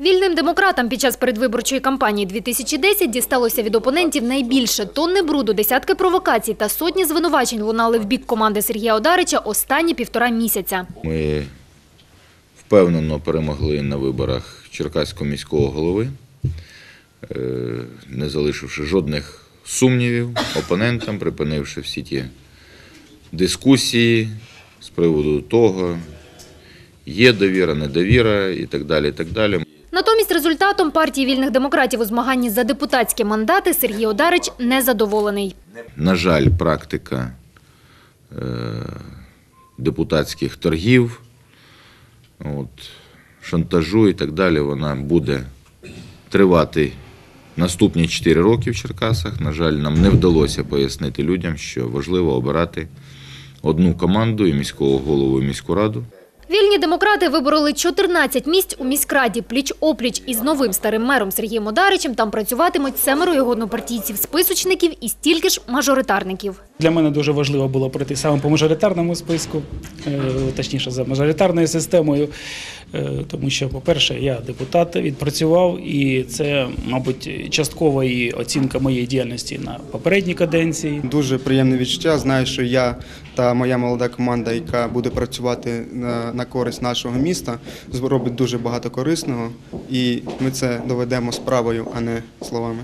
Вільним демократам під час передвиборчої кампанії 2010 дісталося від опонентів найбільше. Тонни бруду, десятки провокацій та сотні звинувачень лунали в бік команди Сергія Одарича останні півтора місяця. Ми впевнено перемогли на виборах Черкаського міського голови, е, не залишивши жодних сумнівів опонентам, припинивши всі ті дискусії з приводу того, є довіра, недовіра і так далі. І так далі. Натомість результатом партії вільних демократів у змаганні за депутатські мандати Сергій Одарич незадоволений. На жаль, практика е, депутатських торгів, от, шантажу і так далі, вона буде тривати наступні 4 роки в Черкасах. На жаль, нам не вдалося пояснити людям, що важливо обирати одну команду і міського голову, і міську раду. Вільні демократи вибороли 14 місць у міськраді. Пліч-опліч із новим старим мером Сергієм Одаричем там працюватимуть семеро його однопартійців, списочників і стільки ж мажоритарників. Для мене дуже важливо було пройти саме по мажоритарному списку, е, точніше за мажоритарною системою, е, тому що, по-перше, я депутат відпрацював, і це, мабуть, часткова і оцінка моєї діяльності на попередній каденції. Дуже приємне відчуття. Знаю, що я та моя молода команда, яка буде працювати на, користь нашого міста, зробить дуже багато корисного, і ми це доведемо справою, а не словами.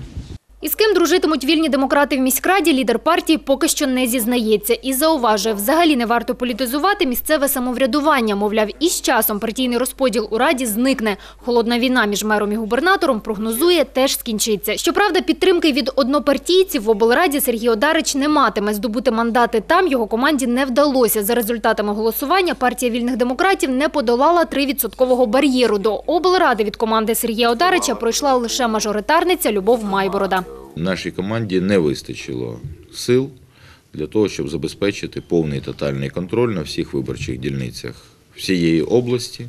І з ким дружитимуть вільні демократи в міськраді, лідер партії поки що не зізнається. І зауважує, взагалі не варто політизувати місцеве самоврядування. Мовляв, і з часом партійний розподіл у раді зникне. Холодна війна між мером і губернатором, прогнозує, теж скінчиться. Щоправда, підтримки від однопартійців в облраді Сергій Одарич не матиме. Здобути мандати там його команді не вдалося. За результатами голосування партія вільних демократів не подолала 3% бар'єру. До облради від команди Сергія Одарича пройшла лише мажоритарниця Любов Майборода. Нашій команді не вистачило сил для того, щоб забезпечити повний тотальний контроль на всіх виборчих дільницях всієї області.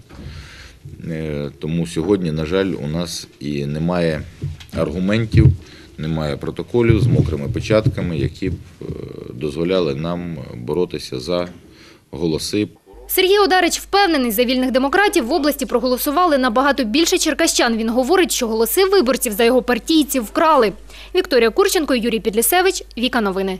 Е, Тому сьогодні, на жаль, у нас і немає аргументів, немає протоколів з мокрими печатками, які б е, дозволяли нам боротися за голоси Сергій Одарич впевнений, за вільних демократів в області проголосували набагато більше черкащан. Він говорить, що голоси виборців за його партійців вкрали. Вікторія Курченко, Юрій Підлісевич, Віка Новини.